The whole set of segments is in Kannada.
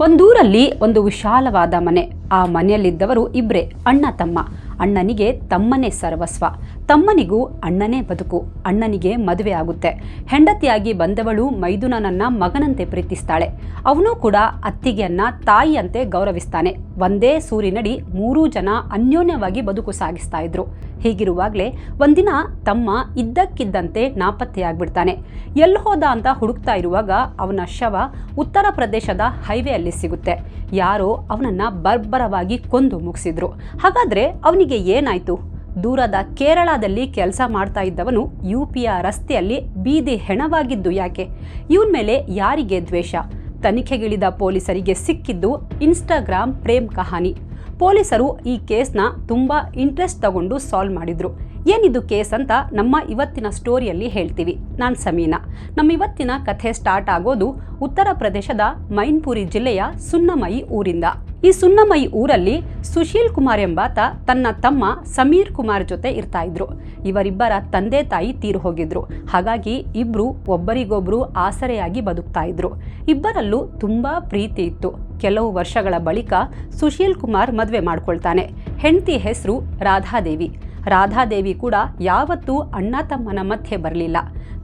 ಒಂದೂರಲ್ಲಿ ಒಂದು ವಿಶಾಲವಾದ ಮನೆ. ಆ ಮನೆಯಲ್ಲಿದ್ದವರು ಇಬ್ರೇ ಅಣ್ಣ ತಮ್ಮ. ಅಣ್ಣನಿಗೆ ತಮ್ಮನೇ ಸರ್ವಸ್ವ. ತಮ್ಮನಿಗೂ ಅಣ್ಣನೇ ಬದುಕು, ಅಣ್ಣನಿಗೆ ಮದುವೆ ಆಗುತ್ತೆ. ಹೆಂಡತಿಯಾಗಿ ಬಂದವಳು ಮೈದುನನನ್ನ ಮಗನಂತೆ ಪ್ರೀತಿಸ್ತಾಳೆ. ಅವನು ಕೂಡ ಅತ್ತಿಗೆಯನ್ನ ತಾಯಿಯಂತೆ ಗೌರವಿಸ್ತಾನೆ. ಒಂದೇ ಸೂರಿನಡಿ ಮೂರೂ ಜನ ಅನ್ಯೋನ್ಯವಾಗಿ ಬದುಕು ಸಾಗಿಸ್ತಾ ಇದ್ರು. ಹೀಗಿರುವಾಗಲೇ ಒಂದಿನ ತಮ್ಮ ಇದ್ದಕ್ಕಿದ್ದಂತೆ ನಾಪತ್ತೆಯಾಗ್ಬಿಡ್ತಾನೆ. ಎಲ್ಲಿ ಹೋದ ಅಂತ ಹುಡುಕ್ತಾ ಇರುವಾಗ ಅವನ ಶವ ಉತ್ತರ ಪ್ರದೇಶದ ಹೈವೇಯಲ್ಲಿ ಸಿಗುತ್ತೆ. ಯಾರೋ ಅವನನ್ನ ಬರ್ಬರವಾಗಿ ಕೊಂದು ಮುಗಿಸಿದ್ರು. ಹಾಗಾದ್ರೆ ಅವನಿಗೆ ಏನಾಯ್ತು? ದೂರದ ಕೇರಳದಲ್ಲಿ ಕೆಲಸ ಮಾಡ್ತಾ ಇದ್ದವನು ಯು ಪಿಯ ರಸ್ತೆಯಲ್ಲಿ ಬೀದಿ ಹೆಣವಾಗಿದ್ದು ಯಾಕೆ? ಇವನ್ ಮೇಲೆ ಯಾರಿಗೆ ದ್ವೇಷ? ತನಿಖೆಗಿಳಿದ ಪೊಲೀಸರಿಗೆ ಸಿಕ್ಕಿದ್ದು ಇನ್ಸ್ಟಾಗ್ರಾಮ್ ಪ್ರೇಮ್ ಕಹಾನಿ. ಪೊಲೀಸರು ಈ ಕೇಸ್ನ ತುಂಬ ಇಂಟ್ರೆಸ್ಟ್ ತಗೊಂಡು ಸಾಲ್ವ್ ಮಾಡಿದ್ರು. ಏನಿದು ಕೇಸ್ ಅಂತ ನಮ್ಮ ಇವತ್ತಿನ ಸ್ಟೋರಿಯಲ್ಲಿ ಹೇಳ್ತೀವಿ. ನಾನು ಸಮೀನಾ. ನಮ್ಮ ಇವತ್ತಿನ ಕಥೆ ಸ್ಟಾರ್ಟ್ ಆಗೋದು ಉತ್ತರ ಪ್ರದೇಶದ ಮೈನ್ಪುರಿ ಜಿಲ್ಲೆಯ ಸುನ್ನಮಯಿ ಊರಿಂದ. ಈ ಸುನ್ನಮಯಿ ಊರಲ್ಲಿ ಸುಶೀಲ್ ಕುಮಾರ್ ಎಂಬಾತ ತನ್ನ ತಮ್ಮ ಸಮೀರ್ ಕುಮಾರ್ ಜೊತೆ ಇರ್ತಾ ಇದ್ರು. ಇವರಿಬ್ಬರ ತಂದೆ ತಾಯಿ ತೀರು ಹೋಗಿದ್ರು. ಹಾಗಾಗಿ ಇಬ್ರು ಒಬ್ಬರಿಗೊಬ್ರು ಆಸರೆಯಾಗಿ ಬದುಕ್ತಾ ಇದ್ರು. ಇಬ್ಬರಲ್ಲೂ ತುಂಬಾ ಪ್ರೀತಿ ಇತ್ತು. ಕೆಲವು ವರ್ಷಗಳ ಬಳಿಕ ಸುಶೀಲ್ ಕುಮಾರ್ ಮದುವೆ ಮಾಡ್ಕೊಳ್ತಾನೆ. ಹೆಂಡತಿ ಹೆಸರು ರಾಧಾದೇವಿ. ರಾಧಾದೇವಿ ಕೂಡ ಯಾವತ್ತೂ ಅಣ್ಣ ತಮ್ಮನ ಮಧ್ಯೆ ಬರಲಿಲ್ಲ.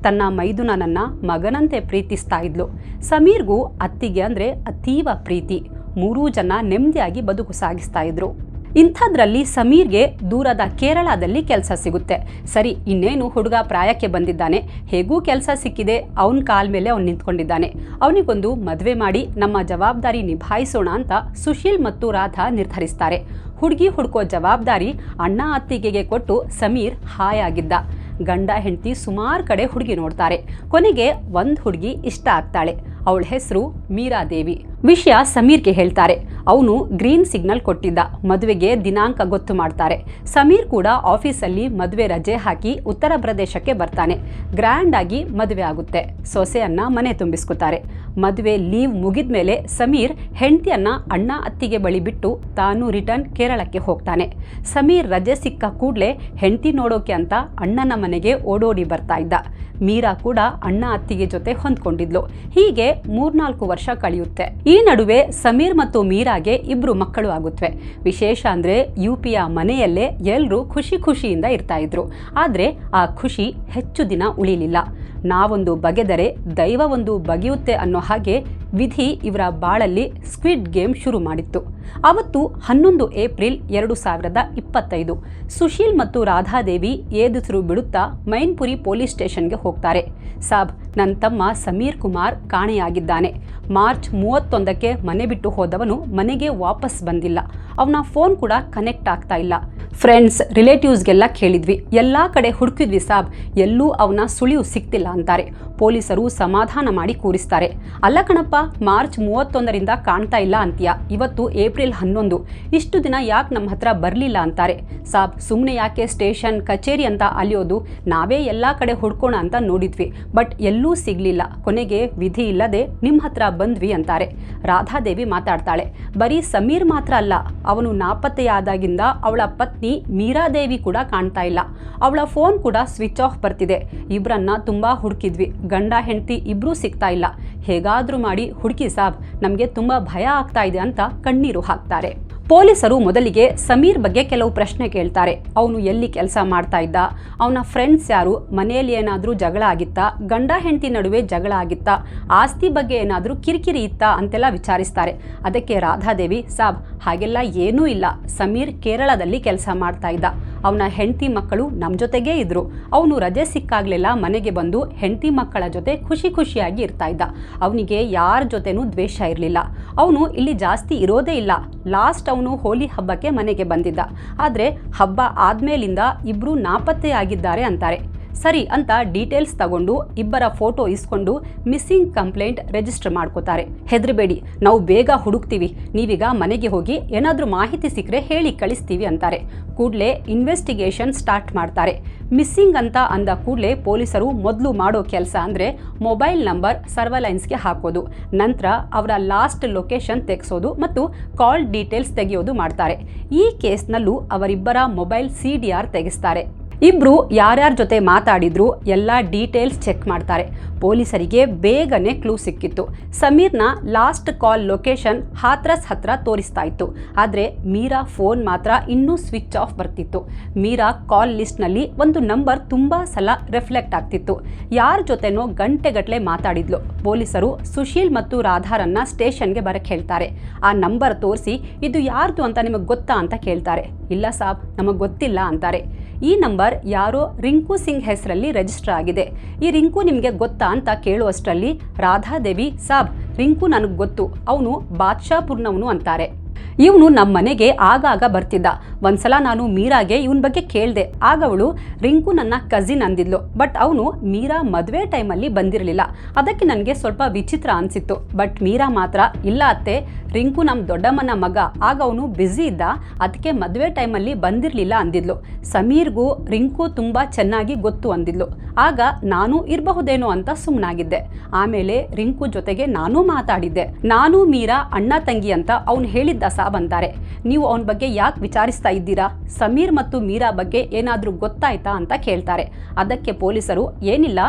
ತನ್ನ ಮೈದುನನನ್ನ ಮಗನಂತೆ ಪ್ರೀತಿಸ್ತಾ ಇದ್ಲು. ಸಮೀರ್ಗೂ ಅತ್ತಿಗೆ ಅಂದರೆ ಅತೀವ ಪ್ರೀತಿ. ಮೂರೂ ಜನ ನೆಮ್ಮದಿಯಾಗಿ ಬದುಕು ಸಾಗಿಸ್ತಾ ಇದ್ರು. ಇಂಥದ್ರಲ್ಲಿ ಸಮೀರ್ಗೆ ದೂರದ ಕೇರಳದಲ್ಲಿ ಕೆಲಸ ಸಿಗುತ್ತೆ. ಸರಿ, ಇನ್ನೇನು ಹುಡುಗ ಪ್ರಾಯಕ್ಕೆ ಬಂದಿದ್ದಾನೆ. ಹೇಗೂ ಕೆಲಸ ಸಿಕ್ಕಿದೆ. ಅವನ ಕಾಲ್ ಮೇಲೆ ಅವನು ನಿಂತ್ಕೊಂಡಿದ್ದಾನೆ. ಅವನಿಗೊಂದು ಮದುವೆ ಮಾಡಿ ನಮ್ಮ ಜವಾಬ್ದಾರಿ ನಿಭಾಯಿಸೋಣ ಅಂತ ಸುಶೀಲ್ ಮತ್ತು ರಾಧಾ ನಿರ್ಧರಿಸ್ತಾರೆ. ಹುಡುಗಿ ಹುಡುಕೋ ಜವಾಬ್ದಾರಿ ಅಣ್ಣ ಅತ್ತಿಗೆಗೆ ಕೊಟ್ಟು ಸಮೀರ್ ಹಾಯಾಗಿದ್ದ ಗಂಡ ಹೆಂಡತಿ ಸುಮಾರು ಕಡೆ ಹುಡುಗಿ ನೋಡ್ತಾರೆ. ಕೊನೆಗೆ ಒಂದು ಹುಡುಗಿ ಇಷ್ಟ ಆಗ್ತಾಳೆ. ಅವಳ ಹೆಸರು ಮೀರಾ ದೇವಿ ವಿಷಯ ಸಮೀರ್ಗೆ ಹೇಳ್ತಾರೆ. ಅವನು ಗ್ರೀನ್ ಸಿಗ್ನಲ್ ಕೊಟ್ಟಿದ್ದ. ಮದುವೆಗೆ ದಿನಾಂಕ ಗೊತ್ತು ಮಾಡ್ತಾರೆ. ಸಮೀರ್ ಕೂಡ ಆಫೀಸಲ್ಲಿ ಮದುವೆ ರಜೆ ಹಾಕಿ ಉತ್ತರ ಪ್ರದೇಶಕ್ಕೆ ಬರ್ತಾನೆ. ಗ್ರ್ಯಾಂಡ್ ಆಗಿ ಮದುವೆ ಆಗುತ್ತೆ. ಸೊಸೆಯನ್ನ ಮನೆ ತುಂಬಿಸ್ಕೊತಾರೆ. ಮದುವೆ ಲೀವ್ ಮುಗಿದ ಮೇಲೆ ಸಮೀರ್ ಹೆಂಡತಿಯನ್ನ ಅಣ್ಣ ಅತ್ತಿಗೆ ಬಳಿ ಬಿಟ್ಟು ತಾನು ರಿಟರ್ನ್ ಕೇರಳಕ್ಕೆ ಹೋಗ್ತಾನೆ. ಸಮೀರ್ ರಜೆ ಸಿಕ್ಕ ಕೂಡಲೇ ಹೆಂಡತಿ ನೋಡೋಕೆ ಅಂತ ಅಣ್ಣನ ಮನೆಗೆ ಓಡೋಡಿ ಬರ್ತಾ ಇದ್ದ. ಮೀರಾ ಕೂಡ ಅಣ್ಣ ಅತ್ತಿಗೆ ಜೊತೆ ಹೊಂದ್ಕೊಂಡಿದ್ಲು. ಹೀಗೆ ಮೂರ್ನಾಲ್ಕು ವರ್ಷ ಕಳೆಯುತ್ತೆ. ಈ ನಡುವೆ ಸಮೀರ್ ಮತ್ತು ಮೀರಾಗೆ ಇಬ್ರು ಮಕ್ಕಳು ಆಗುತ್ತವೆ ವಿಶೇಷ ಅಂದ್ರೆ ಯು ಪಿಯ ಮನೆಯಲ್ಲೇ ಎಲ್ಲರೂ ಖುಷಿ ಖುಷಿಯಿಂದ ಇರ್ತಾ ಇದ್ರು. ಆದ್ರೆ ಆ ಖುಷಿ ಹೆಚ್ಚು ದಿನ ಉಳಿಲಿಲ್ಲ. ನಾವೊಂದು ಬಗೆದರೆ ದೈವ ಒಂದು ಬಗೆಯುತ್ತೆ ಅನ್ನೋ ಹಾಗೆ ವಿಧಿ ಇವರ ಬಾಳಲ್ಲಿ ಸ್ಕ್ವಿಡ್ ಗೇಮ್ ಶುರು ಮಾಡಿತ್ತು. ಅವತ್ತು ಹನ್ನೊಂದು ಏಪ್ರಿಲ್ ಎರಡು ಸಾವಿರದ ಇಪ್ಪತ್ತೈದು. ಸುಶೀಲ್ ಮತ್ತು ರಾಧಾದೇವಿ ಏದುಸಿರು ಬಿಡುತ್ತಾ ಮೈನ್ಪುರಿ ಪೊಲೀಸ್ ಸ್ಟೇಷನ್ಗೆ ಹೋಗ್ತಾರೆ. ಸಾಬ್ ನನ್ನ ತಮ್ಮ ಸಮೀರ್ ಕುಮಾರ್ ಕಾಣೆಯಾಗಿದ್ದಾನೆ. ಮಾರ್ಚ್ ಮೂವತ್ತೊಂದಕ್ಕೆ ಮನೆ ಬಿಟ್ಟು ಹೋದವನು ಮನೆಗೆ ವಾಪಸ್ ಬಂದಿಲ್ಲ. ಅವನ ಫೋನ್ ಕೂಡ ಕನೆಕ್ಟ್ ಆಗ್ತಾ ಇಲ್ಲ. ಫ್ರೆಂಡ್ಸ್ ರಿಲೇಟಿವ್ಸ್ಗೆಲ್ಲ ಕೇಳಿದ್ವಿ. ಎಲ್ಲ ಕಡೆ ಹುಡುಕಿದ್ವಿ ಸಾಬ್. ಎಲ್ಲೂ ಅವನ ಸುಳಿವು ಸಿಕ್ತಿಲ್ಲ ಅಂತಾರೆ. ಪೊಲೀಸರು ಸಮಾಧಾನ ಮಾಡಿ ಕೂರಿಸ್ತಾರೆ. ಅಲ್ಲ ಕಣಪ್ಪ, ಮಾರ್ಚ್ ಮೂವತ್ತೊಂದರಿಂದ ಕಾಣ್ತಾ ಇಲ್ಲ ಅಂತೀಯ. ಇವತ್ತು ಏಪ್ರಿಲ್ ಹನ್ನೊಂದು. ಇಷ್ಟು ದಿನ ಯಾಕೆ ನಮ್ಮ ಹತ್ರ ಬರಲಿಲ್ಲ ಅಂತಾರೆ. ಸಾಬ್ ಸುಮ್ಮನೆ ಯಾಕೆ ಸ್ಟೇಷನ್, ಕಚೇರಿ ಅಂತ ಅಲಿಯೋದು? ನಾವೇ ಎಲ್ಲ ಕಡೆ ಹುಡ್ಕೋಣ ಅಂತ ನೋಡಿದ್ವಿ. ಬಟ್ ಎಲ್ಲೂ ಸಿಗ್ಲಿಲ್ಲ. ಕೊನೆಗೆ ವಿಧಿ ಇಲ್ಲದೆ ನಿಮ್ಮ ಹತ್ರ ಬಂದ್ವಿ ಅಂತಾರೆ. ರಾಧಾದೇವಿ ಮಾತಾಡ್ತಾಳೆ. ಬರೀ ಸಮೀರ್ ಮಾತ್ರ ಅಲ್ಲ, ಅವನು ನಾಪತ್ತೆಯಾದಾಗಿಂದ ಅವಳ ಪತ್ನಿ ಮೀರಾದೇವಿ ಕೂಡ ಕಾಣ್ತಾ ಇಲ್ಲ. ಅವಳ ಫೋನ್ ಕೂಡ ಸ್ವಿಚ್ ಆಫ್ ಬರ್ತಿದೆ. ಇಬ್ಬರನ್ನ ತುಂಬಾ ಹುಡುಕಿದ್ವಿ. ಗಂಡ, ಹೆಂಡತಿ ಇಬ್ಬರೂ ಸಿಗ್ತಾ ಇಲ್ಲ. ಹೇಗಾದ್ರೂ ಮಾಡಿ, ಹುಡುಕಿ ಸಾಬ್, ನಮಗೆ ತುಂಬಾ ಭಯ ಆಗ್ತಾ ಇದೆ ಅಂತ ಕಣ್ಣೀರು ಹಾಕ್ತಾರೆ. ಪೊಲೀಸರು ಮೊದಲಿಗೆ ಸಮೀರ್ ಬಗ್ಗೆ ಕೆಲವು ಪ್ರಶ್ನೆ ಕೇಳ್ತಾರೆ. ಅವನು ಎಲ್ಲಿ ಕೆಲಸ ಮಾಡ್ತಾ ಇದ್ದ? ಅವನ ಫ್ರೆಂಡ್ಸ್ ಯಾರು? ಮನೆಯಲ್ಲಿ ಏನಾದರೂ ಜಗಳ ಆಗಿತ್ತಾ? ಗಂಡ ಹೆಂಡತಿ ನಡುವೆ ಜಗಳ ಆಗಿತ್ತಾ? ಆಸ್ತಿ ಬಗ್ಗೆ ಏನಾದರೂ ಕಿರಿಕಿರಿ ಇತ್ತಾ? ಅಂತೆಲ್ಲ ವಿಚಾರಿಸ್ತಾರೆ. ಅದಕ್ಕೆ ರಾಧಾದೇವಿ, ಸಾಬ್, ಹಾಗೆಲ್ಲ ಏನೂ ಇಲ್ಲ. ಸಮೀರ್ ಕೇರಳದಲ್ಲಿ ಕೆಲಸ ಮಾಡ್ತಾ ಇದ್ದ. ಅವನ ಹೆಂಡತಿ ಮಕ್ಕಳು ನಮ್ಮ ಜೊತೆಗೇ ಇದ್ರು. ಅವನು ರಜೆ ಸಿಕ್ಕಾಗ್ಲೆಲ್ಲ ಮನೆಗೆ ಬಂದು ಹೆಂಡತಿ ಮಕ್ಕಳ ಜೊತೆ ಖುಷಿ ಖುಷಿಯಾಗಿ ಇರ್ತಾ ಇದ್ದ. ಅವನಿಗೆ ಯಾರ ಜೊತೆನೂ ದ್ವೇಷ ಇರಲಿಲ್ಲ. ಅವನು ಇಲ್ಲಿ ಜಾಸ್ತಿ ಇರೋದೇ ಇಲ್ಲ. ಲಾಸ್ಟ್ ಅವನು ಹೋಲಿ ಹಬ್ಬಕ್ಕೆ ಮನೆಗೆ ಬಂದಿದ್ದ. ಆದರೆ ಹಬ್ಬ ಆದ್ಮೇಲಿಂದ ಇಬ್ಬರು ನಾಪತ್ತೆಯಾಗಿದ್ದಾರೆ ಅಂತಾರೆ. ಸರಿ ಅಂತ ಡೀಟೇಲ್ಸ್ ತಗೊಂಡು ಇಬ್ಬರ ಫೋಟೋ ಇಸ್ಕೊಂಡು ಮಿಸ್ಸಿಂಗ್ ಕಂಪ್ಲೇಂಟ್ ರಿಜಿಸ್ಟರ್ ಮಾಡ್ಕೋತಾರೆ. ಹೆದರಬೇಡಿ, ನಾವು ಬೇಗ ಹುಡುಕ್ತೀವಿ. ನೀವೀಗ ಮನೆಗೆ ಹೋಗಿ ಏನಾದರೂ ಮಾಹಿತಿ ಸಿಕ್ಕರೆ ಹೇಳಿ ಕಳಿಸ್ತೀವಿ ಅಂತಾರೆ. ಕೂಡಲೇ ಇನ್ವೆಸ್ಟಿಗೇಷನ್ ಸ್ಟಾರ್ಟ್ ಮಾಡ್ತಾರೆ. ಮಿಸ್ಸಿಂಗ್ ಅಂತ ಅಂದ ಕೂಡಲೇ ಪೊಲೀಸರು ಮೊದಲು ಮಾಡೋ ಕೆಲಸ ಅಂದರೆ ಮೊಬೈಲ್ ನಂಬರ್ ಸರ್ವಲೈನ್ಸ್ಗೆ ಹಾಕೋದು. ನಂತರ ಅವರ ಲಾಸ್ಟ್ ಲೊಕೇಶನ್ ತೆಗೆಸೋದು ಮತ್ತು ಕಾಲ್ ಡೀಟೇಲ್ಸ್ ತೆಗೆಯೋದು ಮಾಡ್ತಾರೆ. ಈ ಕೇಸ್ನಲ್ಲೂ ಅವರಿಬ್ಬರ ಮೊಬೈಲ್ ಸಿ ಡಿ ಆರ್ ತೆಗೆಸ್ತಾರೆ. ಇಬ್ರು ಯಾರ್ಯಾರ ಜೊತೆ ಮಾತಾಡಿದ್ರು ಎಲ್ಲ ಡೀಟೇಲ್ಸ್ ಚೆಕ್ ಮಾಡ್ತಾರೆ. ಪೊಲೀಸರಿಗೆ ಬೇಗನೆ ಕ್ಲೂ ಸಿಕ್ಕಿತ್ತು. ಸಮೀರ್ನ ಲಾಸ್ಟ್ ಕಾಲ್ ಲೊಕೇಶನ್ ಹಾತ್ರಸ್ ಹತ್ರ ತೋರಿಸ್ತಾ ಇತ್ತು. ಆದರೆ ಮೀರಾ ಫೋನ್ ಮಾತ್ರ ಇನ್ನೂ ಸ್ವಿಚ್ ಆಫ್ ಬರ್ತಿತ್ತು. ಮೀರಾ ಕಾಲ್ ಲಿಸ್ಟ್ನಲ್ಲಿ ಒಂದು ನಂಬರ್ ತುಂಬ ಸಲ ರಿಫ್ಲೆಕ್ಟ್ ಆಗ್ತಿತ್ತು. ಯಾರ ಜೊತೆನೋ ಗಂಟೆಗಟ್ಟಲೆ ಮಾತಾಡಿದ್ಲು. ಪೊಲೀಸರು ಸುಶೀಲ್ ಮತ್ತು ರಾಧಾರನ್ನ ಸ್ಟೇಷನ್ಗೆ ಬರಕ್ಕೆ ಹೇಳ್ತಾರೆ. ಆ ನಂಬರ್ ತೋರಿಸಿ, ಇದು ಯಾರ್ದು ಅಂತ ನಿಮಗೆ ಗೊತ್ತಾ? ಅಂತ ಕೇಳ್ತಾರೆ. ಇಲ್ಲ ಸಾಬ್, ನಮಗೆ ಗೊತ್ತಿಲ್ಲ ಅಂತಾರೆ. ಈ ನಂಬರ್ ಯಾರೋ ರಿಂಕು ಸಿಂಗ್ ಹೆಸರಲ್ಲಿ ರಿಜಿಸ್ಟರ್ ಆಗಿದೆ. ಈ ರಿಂಕು ನಿಮಗೆ ಗೊತ್ತಾ ಅಂತ ಕೇಳುವಷ್ಟರಲ್ಲಿ ರಾಧಾದೇವಿ ಸಾಬ್, ರಿಂಕು ನನಗೆ ಗೊತ್ತು, ಅವನು ಬಾದ್ಶಾಪುರ್ನವನು ಅಂತಾರೆ. ಇವನು ನಮ್ಮ ಮನೆಗೆ ಆಗಾಗ ಬರ್ತಿದ್ದ. ಒಂದ್ಸಲ ನಾನು ಮೀರಾಗೆ ಇವನ ಬಗ್ಗೆ ಕೇಳ್ದೆ. ಆಗ ಅವಳು, ರಿಂಕು ನನ್ನ ಕಸಿನ್ ಅಂದಿದ್ಲು ಬಟ್ ಅವನು ಮೀರಾ ಮದುವೆ ಟೈಮಲ್ಲಿ ಬಂದಿರಲಿಲ್ಲ. ಅದಕ್ಕೆ ನನಗೆ ಸ್ವಲ್ಪ ವಿಚಿತ್ರ ಅನಿಸಿತ್ತು. ಬಟ್ ಮೀರಾ ಮಾತ್ರ, ಇಲ್ಲ ಅತ್ತೆ, ರಿಂಕು ನಮ್ಮ ದೊಡ್ಡಮ್ಮನ ಮಗ. ಆಗ ಅವನು ಬ್ಯುಸಿ ಇದ್ದ ಅದಕ್ಕೆ ಮದುವೆ ಟೈಮಲ್ಲಿ ಬಂದಿರಲಿಲ್ಲ ಅಂದಿದ್ಲು. ಸಮೀರ್ಗೂ ರಿಂಕು ತುಂಬ ಚೆನ್ನಾಗಿ ಗೊತ್ತು ಅಂದಿದ್ಲು. ಆಗ ನಾನು ಇರಬಹುದೇನೋ ಅಂತ ಸುಮ್ಮನಾಗಿದ್ದೆ ಆಮೇಲೆ ರಿಂಕು ಜೊತೆಗೆ ನಾನು ಮಾತಾಡಿದ್ದೆ. ನಾನು ಮೀರಾ ಅಣ್ಣ ತಂಗಿ ಅಂತ ಅವನು ಹೇಳಿದ್ದ ಸಾಬ್ ಅಂತಾರೆ ನೀವು ಅವನ ಬಗ್ಗೆ ಯಾಕೆ ವಿಚಾರಿಸ್ತಾ ಇದ್ದೀರಾ? ಸಮೀರ್ ಮತ್ತು ಮೀರಾ ಬಗ್ಗೆ ಏನಾದರೂ ಗೊತ್ತಾಯ್ತಾ ಅಂತ ಕೇಳ್ತಾರೆ. ಅದಕ್ಕೆ ಪೊಲೀಸರು, ಏನಿಲ್ಲ,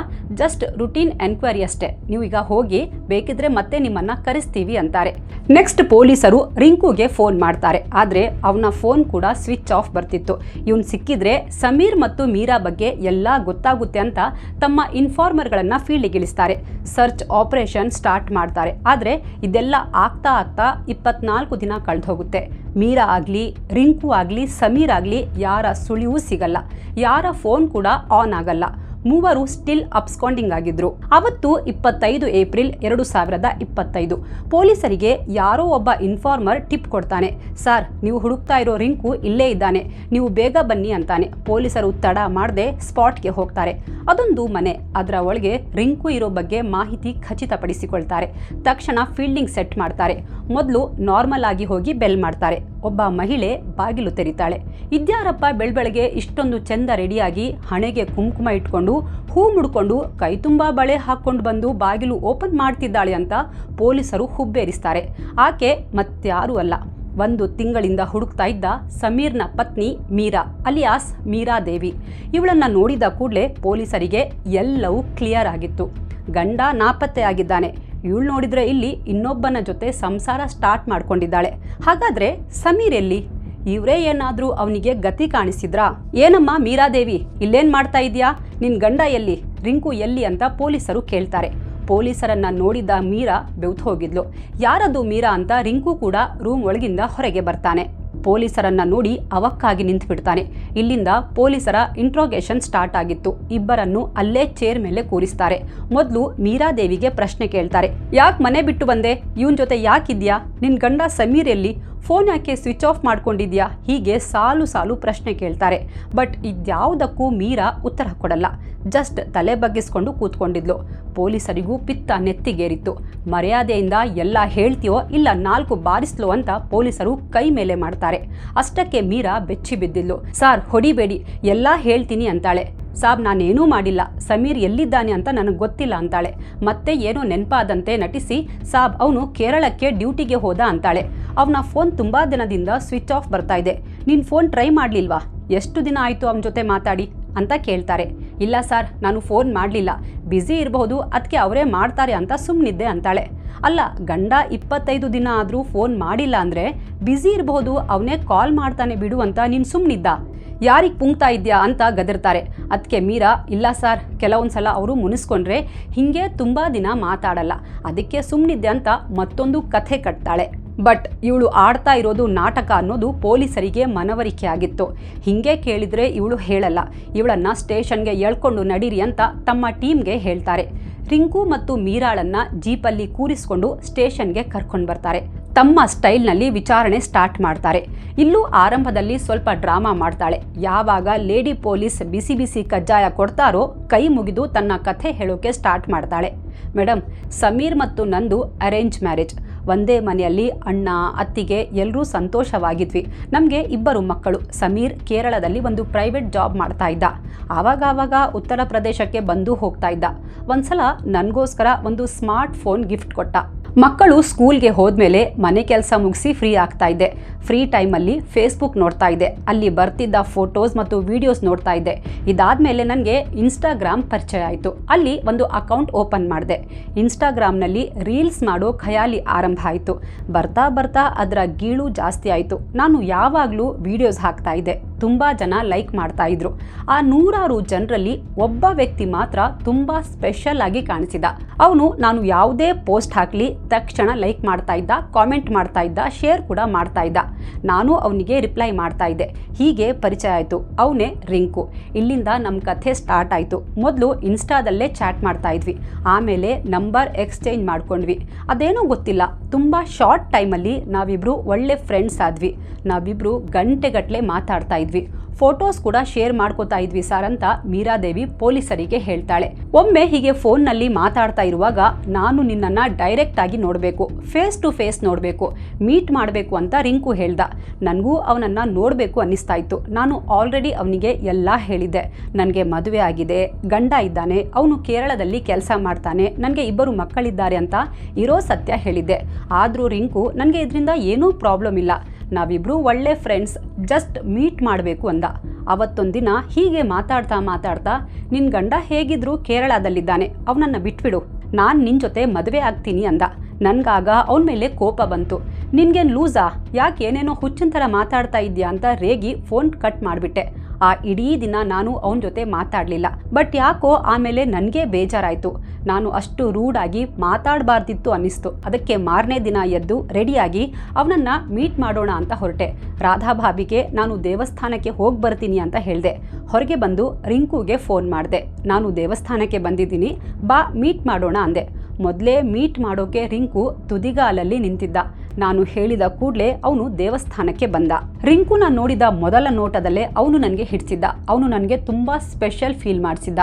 ಜಸ್ಟ್ ರುಟೀನ್ ಎನ್ಕ್ವೈರಿ ಅಷ್ಟೇ. ನೀವು ಈಗ ಹೋಗಿ, ಬೇಕಿದ್ರೆ ಮತ್ತೆ ನಿಮ್ಮನ್ನ ಕರೆಸ್ತೀವಿ ಅಂತಾರೆ. ನೆಕ್ಸ್ಟ್ ಪೊಲೀಸರು ರಿಂಕುಗೆ ಫೋನ್ ಮಾಡ್ತಾರೆ. ಆದರೆ ಅವನ ಫೋನ್ ಕೂಡ ಸ್ವಿಚ್ ಆಫ್ ಬರ್ತಿತ್ತು. ಇವನ್ ಸಿಕ್ಕಿದ್ರೆ ಸಮೀರ್ ಮತ್ತು ಮೀರಾ ಬಗ್ಗೆ ಎಲ್ಲ ಗೊತ್ತಾಗುತ್ತೆ ಅಂತ ತಮ್ಮ ಇನ್ಫಾರ್ಮರ್ಗಳನ್ನ ಫೀಲ್ಡಿಗಿಳಿಸ್ತಾರೆ ಸರ್ಚ್ ಆಪರೇಷನ್ ಸ್ಟಾರ್ಟ್ ಮಾಡ್ತಾರೆ. ಆದರೆ ಇದೆಲ್ಲ ಆಗ್ತಾ ಆಗ್ತಾ ಇಪ್ಪತ್ನಾಲ್ಕು ದಿನ ಕಳೆದು ಹೋಗುತ್ತೆ ಮೀರಾ ಆಗಲಿ, ರಿಂಕು ಆಗಲಿ, ಸಮೀರ್ ಆಗಲಿ ಯಾರ ಸುಳಿವೂ ಸಿಗಲ್ಲ. ಯಾರ ಫೋನ್ ಕೂಡ ಆನ್ ಆಗಲ್ಲ. ಮೂವರು ಸ್ಟಿಲ್ ಅಪ್ಸ್ಕಾಂಡಿಂಗ್ ಆಗಿದ್ರು. ಅವತ್ತು ಇಪ್ಪತ್ತೈದು ಏಪ್ರಿಲ್ ಎರಡು ಸಾವಿರದ ಇಪ್ಪತ್ತೈದು. ಪೊಲೀಸರಿಗೆ ಯಾರೋ ಒಬ್ಬ ಇನ್ಫಾರ್ಮರ್ ಟಿಪ್ ಕೊಡ್ತಾನೆ. ಸರ್, ನೀವು ಹುಡುಕ್ತಾ ಇರೋ ರಿಂಕು ಇಲ್ಲೇ ಇದ್ದಾನೆ. ನೀವು ಬೇಗ ಬನ್ನಿ ಅಂತಾನೆ. ಪೊಲೀಸರು ತಡ ಮಾಡದೆ ಸ್ಪಾಟ್ಗೆ ಹೋಗ್ತಾರೆ. ಅದೊಂದು ಮನೆ. ಅದರ ಒಳಗೆ ರಿಂಕು ಇರೋ ಬಗ್ಗೆ ಮಾಹಿತಿ ಖಚಿತಪಡಿಸಿಕೊಳ್ತಾರೆ. ತಕ್ಷಣ ಫೀಲ್ಡಿಂಗ್ ಸೆಟ್ ಮಾಡ್ತಾರೆ. ಮೊದಲು ನಾರ್ಮಲ್ ಆಗಿ ಹೋಗಿ ಬೆಲ್ ಮಾಡ್ತಾರೆ. ಒಬ್ಬ ಮಹಿಳೆ ಬಾಗಿಲು ತೆರಿತಾಳೆ. ಇದ್ಯಾರಪ್ಪ ಬೆಳ್ಬೆಳಗ್ಗೆ ಇಷ್ಟೊಂದು ಚೆಂದ ರೆಡಿಯಾಗಿ ಹಣೆಗೆ ಕುಂಕುಮ ಇಟ್ಕೊಂಡು ಹೂ ಮುಡ್ಕೊಂಡು ಕೈ ತುಂಬ ಬಳೆ ಹಾಕ್ಕೊಂಡು ಬಂದು ಬಾಗಿಲು ಓಪನ್ ಮಾಡ್ತಿದ್ದಾಳೆ ಅಂತ ಪೊಲೀಸರು ಹುಬ್ಬೇರಿಸ್ತಾರೆ. ಆಕೆ ಮತ್ಯಾರೂ ಅಲ್ಲ. ಒಂದು ತಿಂಗಳಿಂದ ಹುಡುಕ್ತಾ ಇದ್ದ ಸಮೀರ್ನ ಪತ್ನಿ ಮೀರಾ, ಅಲಿಯಾಸ್ ಮೀರಾ ದೇವಿ. ಇವಳನ್ನ ನೋಡಿದ ಕೂಡಲೇ ಪೊಲೀಸರಿಗೆ ಎಲ್ಲವೂ ಕ್ಲಿಯರ್ ಆಗಿತ್ತು. ಗಂಡ ನಾಪತ್ತೆಯಾಗಿದ್ದಾನೆ ಇವಳು ನೋಡಿದ್ರೆ ಇಲ್ಲಿ ಇನ್ನೊಬ್ಬನ ಜೊತೆ ಸಂಸಾರ ಸ್ಟಾರ್ಟ್ ಮಾಡ್ಕೊಂಡಿದ್ದಾಳೆ. ಹಾಗಾದ್ರೆ ಸಮೀರ್ ಎಲ್ಲಿ? ಇವರೇ ಏನಾದರೂ ಅವನಿಗೆ ಗತಿ ಕಾಣಿಸಿದ್ರಾ? ಏನಮ್ಮ ಮೀರಾದೇವಿ, ಇಲ್ಲೇನು ಮಾಡ್ತಾ ಇದೀಯಾ? ನಿನ್ನ ಗಂಡ ಎಲ್ಲಿ? ರಿಂಕು ಎಲ್ಲಿ ಅಂತ ಪೊಲೀಸರು ಕೇಳ್ತಾರೆ. ಪೊಲೀಸರನ್ನ ನೋಡಿದ ಮೀರಾ ಬೆವ್ತು ಹೋಗಿದ್ಲು. ಯಾರದು ಮೀರಾ ಅಂತ ರಿಂಕು ಕೂಡ ರೂಮ್ ಒಳಗಿಂದ ಹೊರಗೆ ಬರ್ತಾನೆ. ಪೊಲೀಸರನ್ನ ನೋಡಿ ಅವಕ್ಕಾಗಿ ನಿಂತುಬಿಡ್ತಾನೆ. ಇಲ್ಲಿಂದ ಪೊಲೀಸರ ಇಂಟ್ರೋಗೇಷನ್ ಸ್ಟಾರ್ಟ್ ಆಗಿತ್ತು. ಇಬ್ಬರನ್ನು ಅಲ್ಲೇ ಚೇರ್ ಮೇಲೆ ಕೂರಿಸ್ತಾರೆ. ಮೊದಲು ಮೀರಾದೇವಿಗೆ ಪ್ರಶ್ನೆ ಕೇಳ್ತಾರೆ. ಯಾಕೆ ಮನೆ ಬಿಟ್ಟು ಬಂದೆ? ಇವನ್ ಜೊತೆ ಯಾಕಿದ್ಯಾ ನಿನ್ ಗಂಡ ಸಮೀರ್ ಎಲ್ಲಿ? ಫೋನ್ ಯಾಕೆ ಸ್ವಿಚ್ ಆಫ್ ಮಾಡ್ಕೊಂಡಿದ್ಯಾ? ಹೀಗೆ ಸಾಲು ಸಾಲು ಪ್ರಶ್ನೆ ಕೇಳ್ತಾರೆ. ಬಟ್ ಇದ್ಯಾವುದಕ್ಕೂ ಮೀರಾ ಉತ್ತರ ಕೊಡಲ್ಲ. ಜಸ್ಟ್ ತಲೆ ಬಗ್ಗಿಸ್ಕೊಂಡು ಕೂತ್ಕೊಂಡಿದ್ಲು. ಪೊಲೀಸರಿಗೂ ಪಿತ್ತ ನೆತ್ತಿಗೇರಿತ್ತು. ಮರ್ಯಾದೆಯಿಂದ ಎಲ್ಲ ಹೇಳ್ತೀಯೋ ಇಲ್ಲ ನಾಲ್ಕು ಬಾರಿಸ್ಲು ಅಂತ ಪೊಲೀಸರು ಕೈ ಮೇಲೆ ಮಾಡ್ತಾರೆ. ಅಷ್ಟಕ್ಕೆ ಮೀರಾ ಬೆಚ್ಚಿ ಬಿದ್ದಿದ್ಲು. ಸಾರ್, ಹೊಡಿಬೇಡಿ. ಎಲ್ಲ ಹೇಳ್ತೀನಿ ಅಂತಾಳೆ. ಸಾಬ್, ನಾನೇನೂ ಮಾಡಿಲ್ಲ. ಸಮೀರ್ ಎಲ್ಲಿದ್ದಾನೆ ಅಂತ ನನಗೆ ಗೊತ್ತಿಲ್ಲ ಅಂತಾಳೆ. ಮತ್ತೆ ಏನೋ ನೆನಪಾದಂತೆ ನಟಿಸಿ, ಸಾಬ್, ಅವನು ಕೇರಳಕ್ಕೆ ಡ್ಯೂಟಿಗೆ ಹೋದ ಅಂತಾಳೆ. ಅವನ ಫೋನ್ ತುಂಬ ದಿನದಿಂದ ಸ್ವಿಚ್ ಆಫ್ ಬರ್ತಾ ಇದೆ. ನಿನ್ನ ಫೋನ್ ಟ್ರೈ ಮಾಡಲಿಲ್ವಾ? ಎಷ್ಟು ದಿನ ಆಯಿತು ಅವನ ಜೊತೆ ಮಾತಾಡಿ? ಅಂತ ಕೇಳ್ತಾರೆ. ಇಲ್ಲ ಸರ್, ನಾನು ಫೋನ್ ಮಾಡಲಿಲ್ಲ. ಬ್ಯುಸಿ ಇರಬಹುದು ಅದಕ್ಕೆ ಅವರೇ ಮಾಡ್ತಾರೆ ಅಂತ ಸುಮ್ಮನಿದ್ದೆ ಅಂತಾಳೆ. ಅಲ್ಲ, ಗಂಡ ಇಪ್ಪತ್ತೈದು ದಿನ ಆದರೂ ಫೋನ್ ಮಾಡಿಲ್ಲ ಅಂದರೆ ಬ್ಯುಸಿ ಇರಬಹುದು, ಅವನೇ ಕಾಲ್ ಮಾಡ್ತಾನೆ ಬಿಡು ಅಂತ ನೀನು ಸುಮ್ಮನಿದ್ದ ಯಾರಿಗೆ ಪುಂಗ್ತಾ ಇದೆಯಾ ಅಂತ ಗದರ್ತಾರೆ. ಅದಕ್ಕೆ ಮೀರಾ, ಇಲ್ಲ ಸರ್ ಕೆಲವೊಂದು ಸಲ ಅವರು ಮುನಿಸ್ಕೊಂಡ್ರೆ ಹೀಗೆ ತುಂಬ ದಿನ ಮಾತಾಡಲ್ಲ. ಅದಕ್ಕೆ ಸುಮ್ಮನಿದ್ದೆ ಅಂತ ಮತ್ತೊಂದು ಕಥೆ ಕಟ್ತಾಳೆ. ಬಟ್ ಇವಳು ಆಡ್ತಾ ಇರೋದು ನಾಟಕ ಅನ್ನೋದು ಪೊಲೀಸರಿಗೆ ಮನವರಿಕೆ ಆಗಿತ್ತು. ಹಿಂಗೆ ಕೇಳಿದ್ರೆ ಇವಳು ಹೇಳಲ್ಲ. ಇವಳನ್ನ ಸ್ಟೇಷನ್ಗೆ ಎಳ್ಕೊಂಡು ನಡೀರಿ ಅಂತ ತಮ್ಮ ಟೀಮ್ಗೆ ಹೇಳ್ತಾರೆ. ರಿಂಕು ಮತ್ತು ಮೀರಾಳನ್ನ ಜೀಪಲ್ಲಿ ಕೂರಿಸ್ಕೊಂಡು ಸ್ಟೇಷನ್ಗೆ ಕರ್ಕೊಂಡು ಬರ್ತಾರೆ. ತಮ್ಮ ಸ್ಟೈಲ್ನಲ್ಲಿ ವಿಚಾರಣೆ ಸ್ಟಾರ್ಟ್ ಮಾಡ್ತಾರೆ. ಇಲ್ಲೂ ಆರಂಭದಲ್ಲಿ ಸ್ವಲ್ಪ ಡ್ರಾಮಾ ಮಾಡ್ತಾಳೆ. ಯಾವಾಗ ಲೇಡಿ ಪೊಲೀಸ್ ಬಿಸಿ ಬಿಸಿ ಕಜ್ಜಾಯ ಕೊಡ್ತಾರೋ ಕೈ ಮುಗಿದು ತನ್ನ ಕಥೆ ಹೇಳೋಕೆ ಸ್ಟಾರ್ಟ್ ಮಾಡ್ತಾಳೆ. ಮೇಡಮ್ ಸಮೀರ್ ಮತ್ತು ನಂದು ಅರೇಂಜ್ ಮ್ಯಾರೇಜ್. ಒಂದೇ ಮನೆಯಲ್ಲಿ ಅಣ್ಣ, ಅತ್ತಿಗೆ ಎಲ್ಲರೂ ಸಂತೋಷವಾಗಿದ್ವಿ. ನಮಗೆ ಇಬ್ಬರು ಮಕ್ಕಳು. ಸಮೀರ್ ಕೇರಳದಲ್ಲಿ ಒಂದು ಪ್ರೈವೇಟ್ ಜಾಬ್ ಮಾಡ್ತಾ ಇದ್ದ. ಆವಾಗ ಆವಾಗ ಉತ್ತರ ಪ್ರದೇಶಕ್ಕೆ ಬಂದು ಹೋಗ್ತಾ ಇದ್ದ. ಒಂದ್ಸಲ ನನಗೋಸ್ಕರ ಒಂದು ಸ್ಮಾರ್ಟ್ ಫೋನ್ ಗಿಫ್ಟ್ ಕೊಟ್ಟ. ಮಕ್ಕಳು ಸ್ಕೂಲ್ಗೆ ಹೋದ್ಮೇಲೆ ಮನೆ ಕೆಲಸ ಮುಗಿಸಿ ಫ್ರೀ ಆಗ್ತಾ ಇದ್ದೆ ಫ್ರೀ ಟೈಮಲ್ಲಿ ಫೇಸ್ಬುಕ್ ನೋಡ್ತಾ ಇದ್ದೆ ಅಲ್ಲಿ ಬರ್ತಿದ್ದ ಫೋಟೋಸ್ ಮತ್ತು ವಿಡಿಯೋಸ್ ನೋಡ್ತಾ ಇದ್ದೆ ಇದಾದ್ಮೇಲೆ ನನಗೆ ಇನ್ಸ್ಟಾಗ್ರಾಮ್ ಪರಿಚಯ ಆಯಿತು. ಅಲ್ಲಿ ಒಂದು ಅಕೌಂಟ್ ಓಪನ್ ಮಾಡಿದೆ. ಇನ್ಸ್ಟಾಗ್ರಾಮ್ನಲ್ಲಿ ರೀಲ್ಸ್ ಮಾಡೋ ಖಯಾಲಿ ಆರಂಭ ಆಯಿತು. ಬರ್ತಾ ಬರ್ತಾ ಅದರ ಗೀಳು ಜಾಸ್ತಿ ಆಯಿತು. ನಾನು ಯಾವಾಗಲೂ ವಿಡಿಯೋಸ್ ಹಾಕ್ತಾ ಇದ್ದೆ. ತುಂಬ ಜನ ಲೈಕ್ ಮಾಡ್ತಾ ಇದ್ರು. ಆ ನೂರಾರು ಜನರಲ್ಲಿ ಒಬ್ಬ ವ್ಯಕ್ತಿ ಮಾತ್ರ ತುಂಬ ಸ್ಪೆಷಲ್ ಆಗಿ ಕಾಣಿಸಿದ. ಅವನು ನಾನು ಯಾವುದೇ ಪೋಸ್ಟ್ ಹಾಕಲಿ, ತಕ್ಷಣ ಲೈಕ್ ಮಾಡ್ತಾ ಇದ್ದ, ಕಾಮೆಂಟ್ ಮಾಡ್ತಾ ಇದ್ದ, ಶೇರ್ ಕೂಡ ಮಾಡ್ತಾ ಇದ್ದ. ನಾನು ಅವನಿಗೆ ರಿಪ್ಲೈ ಮಾಡ್ತಾ ಇದ್ದೆ. ಹೀಗೆ ಪರಿಚಯ ಆಯಿತು. ಅವನೇ ರಿಂಕು. ಇಲ್ಲಿಂದ ನಮ್ಮ ಕಥೆ ಸ್ಟಾರ್ಟ್ ಆಯಿತು. ಮೊದಲು ಇನ್ಸ್ಟಾದಲ್ಲೇ ಚಾಟ್ ಮಾಡ್ತಾ ಇದ್ವಿ. ಆಮೇಲೆ ನಂಬರ್ ಎಕ್ಸ್ಚೇಂಜ್ ಮಾಡ್ಕೊಂಡ್ವಿ. ಅದೇನೋ ಗೊತ್ತಿಲ್ಲ. ತುಂಬ ಶಾರ್ಟ್ ಟೈಮಲ್ಲಿ ನಾವಿಬ್ರು ಒಳ್ಳೆ ಫ್ರೆಂಡ್ಸ್ ಆದ್ವಿ. ನಾವಿಬ್ರು ಗಂಟೆಗಟ್ಟಲೆ ಮಾತಾಡ್ತಾ ಫೋಟೋಸ್ ಕೂಡ ಶೇರ್ ಮಾಡ್ಕೋತಾ ಇದ್ವಿ ಸರ್ ಅಂತ ಮೀರಾದೇವಿ ಪೊಲೀಸರಿಗೆ ಹೇಳ್ತಾಳೆ. ಒಮ್ಮೆ ಹೀಗೆ ಫೋನ್ನಲ್ಲಿ ಮಾತಾಡ್ತಾ ಇರುವಾಗ ನಾನು ನಿನ್ನನ್ನು ಡೈರೆಕ್ಟ್ ಆಗಿ ನೋಡಬೇಕು, ಫೇಸ್ ಟು ಫೇಸ್ ನೋಡಬೇಕು, ಮೀಟ್ ಮಾಡಬೇಕು ಅಂತ ರಿಂಕು ಹೇಳ್ದ. ನನಗೂ ಅವನನ್ನು ನೋಡಬೇಕು ಅನ್ನಿಸ್ತಾ ಇತ್ತು. ನಾನು ಆಲ್ರೆಡಿ ಅವನಿಗೆ ಎಲ್ಲ ಹೇಳಿದ್ದೆ. ನನಗೆ ಮದುವೆ ಆಗಿದೆ, ಗಂಡ ಇದ್ದಾನೆ, ಅವನು ಕೇರಳದಲ್ಲಿ ಕೆಲಸ ಮಾಡ್ತಾನೆ, ನನಗೆ ಇಬ್ಬರು ಮಕ್ಕಳಿದ್ದಾರೆ ಅಂತ ಇರೋ ಸತ್ಯ ಹೇಳಿದ್ದೆ. ಆದರೂ ರಿಂಕು, ನನಗೆ ಇದರಿಂದ ಏನೂ ಪ್ರಾಬ್ಲಮ್ ಇಲ್ಲ. ನಾವಿಬ್ರು ಒಳ್ಳೆ ಫ್ರೆಂಡ್ಸ್ ಜಸ್ಟ್ ಮೀಟ್ ಮಾಡಬೇಕು ಅಂದ. ಅವತ್ತೊಂದಿನ ಹೀಗೆ ಮಾತಾಡ್ತಾ ಮಾತಾಡ್ತಾ ನಿನ್ನ ಗಂಡ ಹೇಗಿದ್ರು ಕೇರಳದಲ್ಲಿದ್ದಾನೆ, ಅವನನ್ನು ಬಿಟ್ಬಿಡು. ನಾನು ನಿನ್ನ ಜೊತೆ ಮದುವೆ ಆಗ್ತೀನಿ ಅಂದ. ನನಗಾಗ ಅವನ ಮೇಲೆ ಕೋಪ ಬಂತು. ನಿನ್ಗೇನು ಲೂಸಾ? ಯಾಕೆ ಏನೇನೋ ಹುಚ್ಚಿನ ಥರ ಮಾತಾಡ್ತಾ ಇದೆಯಾ ಅಂತ ರೇಗಿ ಫೋನ್ ಕಟ್ ಮಾಡಿಬಿಟ್ಟೆ. ಆ ಇಡೀ ದಿನ ನಾನು ಅವನ ಜೊತೆ ಮಾತಾಡಲಿಲ್ಲ. ಬಟ್ ಯಾಕೋ ಆಮೇಲೆ ನನಗೆ ಬೇಜಾರಾಯಿತು. ನಾನು ಅಷ್ಟು ರೂಡಾಗಿ ಮಾತಾಡಬಾರ್ದಿತ್ತು ಅನ್ನಿಸ್ತು. ಅದಕ್ಕೆ ಮಾರನೇ ದಿನ ಎದ್ದು ರೆಡಿಯಾಗಿ ಅವನನ್ನು ಮೀಟ್ ಮಾಡೋಣ ಅಂತ ಹೊರಟೆ. ರಾಧಾ ಭಾಬಿಗೆ ನಾನು ದೇವಸ್ಥಾನಕ್ಕೆ ಹೋಗಿ ಬರ್ತೀನಿ ಅಂತ ಹೇಳಿದೆ. ಹೊರಗೆ ಬಂದು ರಿಂಕುಗೆ ಫೋನ್ ಮಾಡಿದೆ. ನಾನು ದೇವಸ್ಥಾನಕ್ಕೆ ಬಂದಿದ್ದೀನಿ, ಬಾ ಮೀಟ್ ಮಾಡೋಣ ಅಂದೆ. ಮೊದಲೇ ಮೀಟ್ ಮಾಡೋಕೆ ರಿಂಕು ತುದಿಗಾಲಲ್ಲಿ ನಿಂತಿದ್ದ. ನಾನು ಹೇಳಿದ ಕೂಡಲೇ ಅವನು ದೇವಸ್ಥಾನಕ್ಕೆ ಬಂದ. ರಿಂಕುನ ನೋಡಿದ ಮೊದಲ ನೋಟದಲ್ಲೇ ಅವನು ನನಗೆ ಹಿಡಿಸಿದ್ದ. ಅವನು ನನಗೆ ತುಂಬ ಸ್ಪೆಷಲ್ ಫೀಲ್ ಮಾಡಿಸಿದ್ದ.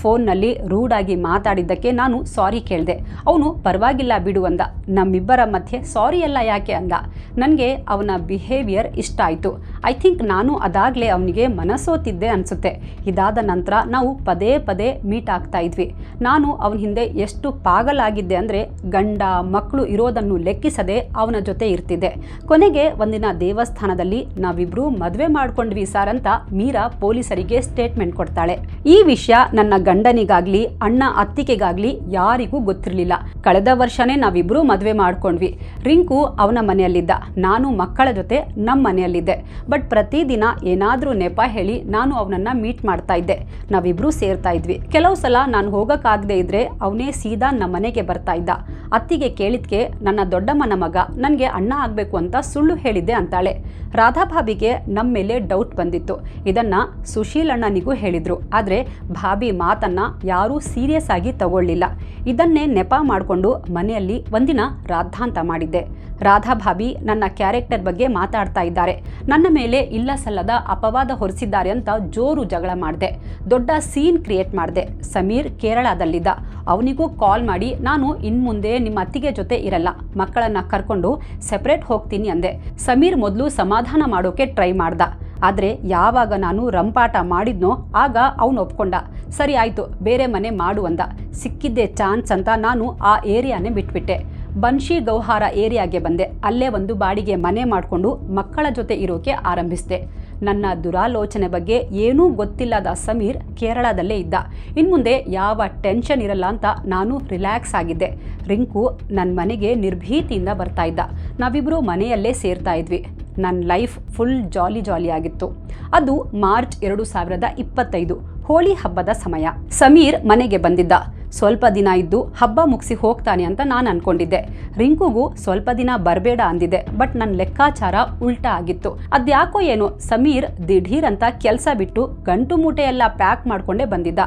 ಫೋನ್ನಲ್ಲಿ ರೂಡಾಗಿ ಮಾತಾಡಿದ್ದಕ್ಕೆ ನಾನು ಸಾರಿ ಕೇಳಿದೆ. ಅವನು ಪರವಾಗಿಲ್ಲ ಬಿಡು ಅಂದ. ನಮ್ಮಿಬ್ಬರ ಮಧ್ಯೆ ಸಾರಿ ಎಲ್ಲ ಯಾಕೆ ಅಂದ. ನನಗೆ ಅವನ ಬಿಹೇವಿಯರ್ ಇಷ್ಟ ಆಯಿತು. ಐ ಥಿಂಕ್ ನಾನು ಅದಾಗಲೇ ಅವನಿಗೆ ಮನಸೋತಿದ್ದೆ ಅನಿಸುತ್ತೆ. ಇದಾದ ನಂತರ ನಾವು ಪದೇ ಪದೇ ಮೀಟ್ ಆಗ್ತಾ ಇದ್ವಿ. ನಾನು ಅವನ ಹಿಂದೆ ಎಷ್ಟು ಪಾಗಲಾಗಿದ್ದೆ ಅಂದರೆ ಗಂಡ ಮಕ್ಕಳು ಇರೋದನ್ನು ಲೆಕ್ಕಿಸದೆ ಅವನ ಜೊತೆ ಇರ್ತಿದ್ದೆ ಕೊನೆಗೆ ಒಂದಿನ ದೇವಸ್ಥಾನದಲ್ಲಿ ನಾವಿಬ್ರು ಮದುವೆ ಮಾಡ್ಕೊಂಡ್ವಿ ಸರ್ ಅಂತ ಮೀರಾ ಪೊಲೀಸರಿಗೆ ಸ್ಟೇಟ್ಮೆಂಟ್ ಕೊಡ್ತಾಳೆ. ಈ ವಿಷಯ ನನ್ನ ಗಂಡನಿಗಾಗ್ಲಿ, ಅಣ್ಣ ಅತ್ತಿಗೆಗಾಗ್ಲಿ ಯಾರಿಗೂ ಗೊತ್ತಿರಲಿಲ್ಲ. ಕಳೆದ ವರ್ಷನೇ ನಾವಿಬ್ರು ಮದುವೆ ಮಾಡ್ಕೊಂಡ್ವಿ. ರಿಂಕು ಅವನ ಮನೆಯಲ್ಲಿದ್ದ, ನಾನು ಮಕ್ಕಳ ಜೊತೆ ನಮ್ಮ ಮನೆಯಲ್ಲಿದ್ದೆ. ಬಟ್ ಪ್ರತಿದಿನ ಏನಾದರೂ ನೆಪ ಹೇಳಿ ನಾನು ಅವನನ್ನ ಮೀಟ್ ಮಾಡ್ತಾ ಇದ್ದೆ. ನಾವಿಬ್ರು ಸೇರ್ತಾ ಇದ್ವಿ. ಕೆಲವು ಸಲ ನಾನು ಹೋಗಕ್ಕಾಗದೆ ಇದ್ರೆ ಅವನೇ ಸೀದಾ ನಮ್ಮ ಮನೆಗೆ ಬರ್ತಾ ಇದ್ದ. ಅತ್ತಿಗೆ ಕೇಳಿದ್ಕೆ ನನ್ನ ದೊಡ್ಡಮ್ಮನ ಮಗ ನನಗೆ ಅಣ್ಣ ಆಗಬೇಕು ಅಂತ ಸುಳ್ಳು ಹೇಳಿದ್ದೆ ಅಂತಾಳೆ. ರಾಧಾಭಾಬಿಗೆ ನಮ್ಮ ಮೇಲೆ ಡೌಟ್ ಬಂದಿತ್ತು. ಇದನ್ನು ಸುಶೀಲ್ ಹೇಳಿದರು. ಆದರೆ ಭಾಬಿ ಮಾತನ್ನು ಯಾರೂ ಸೀರಿಯಸ್ ಆಗಿ ತಗೊಳ್ಳಿಲ್ಲ. ಇದನ್ನೇ ನೆಪ ಮಾಡಿಕೊಂಡು ಮನೆಯಲ್ಲಿ ಒಂದಿನ ರಾಧಾಂತ ಮಾಡಿದ್ದೆ. ರಾಧಾ ಭಾಬಿ ನನ್ನ ಕ್ಯಾರೆಕ್ಟರ್ ಬಗ್ಗೆ ಮಾತಾಡ್ತಾ ಇದ್ದಾರೆ. ನನ್ನ ಮೇಲೆ ಇಲ್ಲ ಸಲ್ಲದ ಅಪವಾದ ಹೊರಿಸಿದ್ದಾರೆ ಅಂತ ಜೋರು ಜಗಳ ಮಾಡಿದೆ. ದೊಡ್ಡ ಸೀನ್ ಕ್ರಿಯೇಟ್ ಮಾಡಿದೆ. ಸಮೀರ್ ಕೇರಳದಲ್ಲಿದ್ದ. ಅವನಿಗೂ ಕಾಲ್ ಮಾಡಿ, ನಾನು ಇನ್ಮುಂದೆ ನಿಮ್ಮ ಅತ್ತಿಗೆ ಜೊತೆ ಇರಲ್ಲ, ಮಕ್ಕಳನ್ನ ಕರ್ಕೊಂಡು ಸೆಪರೇಟ್ ಹೋಗ್ತೀನಿ ಅಂದೆ. ಸಮೀರ್ ಮೊದಲು ಸಮಾಧಾನ ಮಾಡೋಕೆ ಟ್ರೈ ಮಾಡ್ದ. ಆದರೆ ಯಾವಾಗ ನಾನು ರಂಪಾಟ ಮಾಡಿದ್ನೋ, ಆಗ ಅವನು ಒಪ್ಕೊಂಡ. ಸರಿ ಆಯಿತು, ಬೇರೆ ಮನೆ ಮಾಡು ಅಂದ. ಸಿಕ್ಕಿದ್ದೆ ಚಾನ್ಸ್ ಅಂತ ನಾನು ಆ ಏರಿಯಾನೇ ಬಿಟ್ಬಿಟ್ಟೆ. ಬನ್ಶಿ ಗೌಹಾರ ಏರಿಯಾಗೆ ಬಂದೆ. ಅಲ್ಲೇ ಒಂದು ಬಾಡಿಗೆ ಮನೆ ಮಾಡಿಕೊಂಡು ಮಕ್ಕಳ ಜೊತೆ ಇರೋಕೆ ಆರಂಭಿಸಿದೆ. ನನ್ನ ದುರಾಲೋಚನೆ ಬಗ್ಗೆ ಏನೂ ಗೊತ್ತಿಲ್ಲದ ಸಮೀರ್ ಕೇರಳದಲ್ಲೇ ಇದ್ದ. ಇನ್ಮುಂದೆ ಯಾವ ಟೆನ್ಷನ್ ಇರಲ್ಲ ಅಂತ ನಾನು ರಿಲ್ಯಾಕ್ಸ್ ಆಗಿದ್ದೆ. ರಿಂಕು ನನ್ನ ಮನೆಗೆ ನಿರ್ಭೀತಿಯಿಂದ ಬರ್ತಾ ಇದ್ದ. ನಾವಿಬ್ಬರು ಮನೆಯಲ್ಲೇ ಸೇರ್ತಾ ಇದ್ವಿ. ನನ್ನ ಲೈಫ್ ಫುಲ್ ಜಾಲಿ ಜಾಲಿ ಆಗಿತ್ತು. ಅದು ಮಾರ್ಚ್ ಎರಡು ಸಾವಿರದ ಇಪ್ಪತ್ತೈದು, ಹೋಳಿ ಹಬ್ಬದ ಸಮಯ. ಸಮೀರ್ ಮನೆಗೆ ಬಂದಿದ್ದ. ಸ್ವಲ್ಪ ದಿನ ಇದ್ದು ಹಬ್ಬ ಮುಗಿಸಿ ಹೋಗ್ತಾನೆ ಅಂತ ನಾನು ಅನ್ಕೊಂಡಿದ್ದೆ. ರಿಂಕುಗೂ ಸ್ವಲ್ಪ ದಿನ ಬರಬೇಡ ಅಂದಿದ್ದೆ, ಬಟ್ ನನ್ನ ಲೆಕ್ಕಾಚಾರ ಉಲ್ಟಾ ಆಗಿತ್ತು. ಅದ್ಯಾಕೋ ಏನೋ ಸಮೀರ್ ದಿಢೀರ್ ಅಂತ ಕೆಲಸ ಬಿಟ್ಟು ಗಂಟು ಮೂಟೆಯೆಲ್ಲ ಪ್ಯಾಕ್ ಮಾಡ್ಕೊಂಡೇ ಬಂದಿದ್ದ.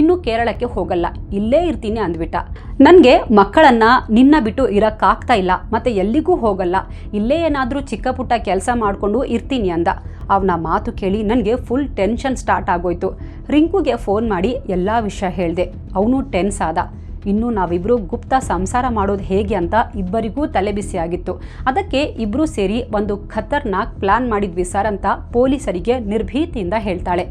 ಇನ್ನು ಕೇರಳಕ್ಕೆ ಹೋಗಲ್ಲ, ಇಲ್ಲೇ ಇರ್ತೀನಿ ಅಂದ್ಬಿಟ್ಟ. ನನಗೆ ಮಕ್ಕಳನ್ನ ನಿನ್ನ ಬಿಟ್ಟು ಇರೋಕ್ಕಾಗ್ತಾ ಇಲ್ಲ, ಮತ್ತೆ ಎಲ್ಲಿಗೂ ಹೋಗಲ್ಲ. ಇಲ್ಲೇ ಏನಾದರೂ ಚಿಕ್ಕ ಪುಟ್ಟ ಕೆಲಸ ಮಾಡಿಕೊಂಡು ಇರ್ತೀನಿ ಅಂದ. ಅವನ ಮಾತು ಕೇಳಿ ನನಗೆ ಫುಲ್ ಟೆನ್ಷನ್ ಸ್ಟಾರ್ಟ್ ಆಗೋಯ್ತು. ರಿಂಕುಗೆ ಫೋನ್ ಮಾಡಿ ಎಲ್ಲ ವಿಷಯ ಹೇಳಿದೆ. ಅವನು ಟೆನ್ಸ್ ಆದ. ಇನ್ನು ನಾವಿಬ್ಬರು ಗುಪ್ತ ಸಂಸಾರ ಮಾಡೋದು ಹೇಗೆ ಅಂತ ಇಬ್ಬರಿಗೂ ತಲೆಬಿಸಿಯಾಗಿತ್ತು ಅದಕ್ಕೆ ಇಬ್ಬರು ಸೇರಿ ಒಂದು ಖತರ್ನಾಕ್ ಪ್ಲಾನ್ ಮಾಡಿದ್ವಿ ಸರ್ ಅಂತ ಪೊಲೀಸರಿಗೆ ನಿರ್ಭೀತಿಯಿಂದ ಹೇಳ್ತಾಳೆ.